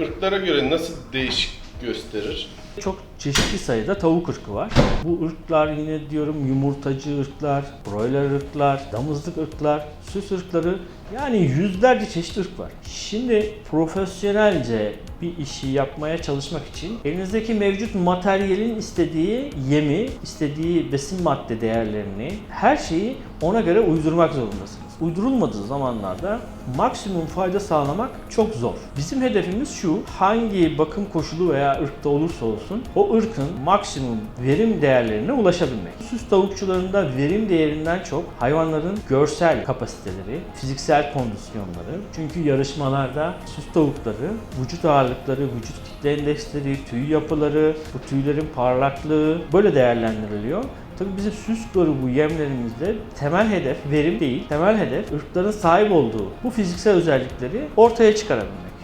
ırklara göre nasıl değişik gösterir? Çok çeşitli sayıda tavuk ırkı var. Bu ırklar yine diyorum yumurtacı ırklar, broiler ırklar, damızlık ırklar, süs ırkları yani yüzlerce çeşit ırk var. Şimdi profesyonelce bir işi yapmaya çalışmak için elinizdeki mevcut materyalin istediği yemi, istediği besin madde değerlerini, her şeyi ona göre uydurmak zorundasınız. Uydurulmadığı zamanlarda maksimum fayda sağlamak çok zor. Bizim hedefimiz şu, hangi bakım koşulu veya ırkta olursa olsun o ırkın maksimum verim değerlerine ulaşabilmek. Süs tavukçularında verim değerinden çok hayvanların görsel kapasiteleri, fiziksel kondisyonları. Çünkü yarışmalarda süs tavukları vücut ağırlıkları, vücut endeksleri, tüy yapıları, bu tüylerin parlaklığı böyle değerlendiriliyor. Tabii bizim süs grubu yemlerimizde temel hedef verim değil, temel hedef ırkların sahip olduğu bu fiziksel özellikleri ortaya çıkarabilmek.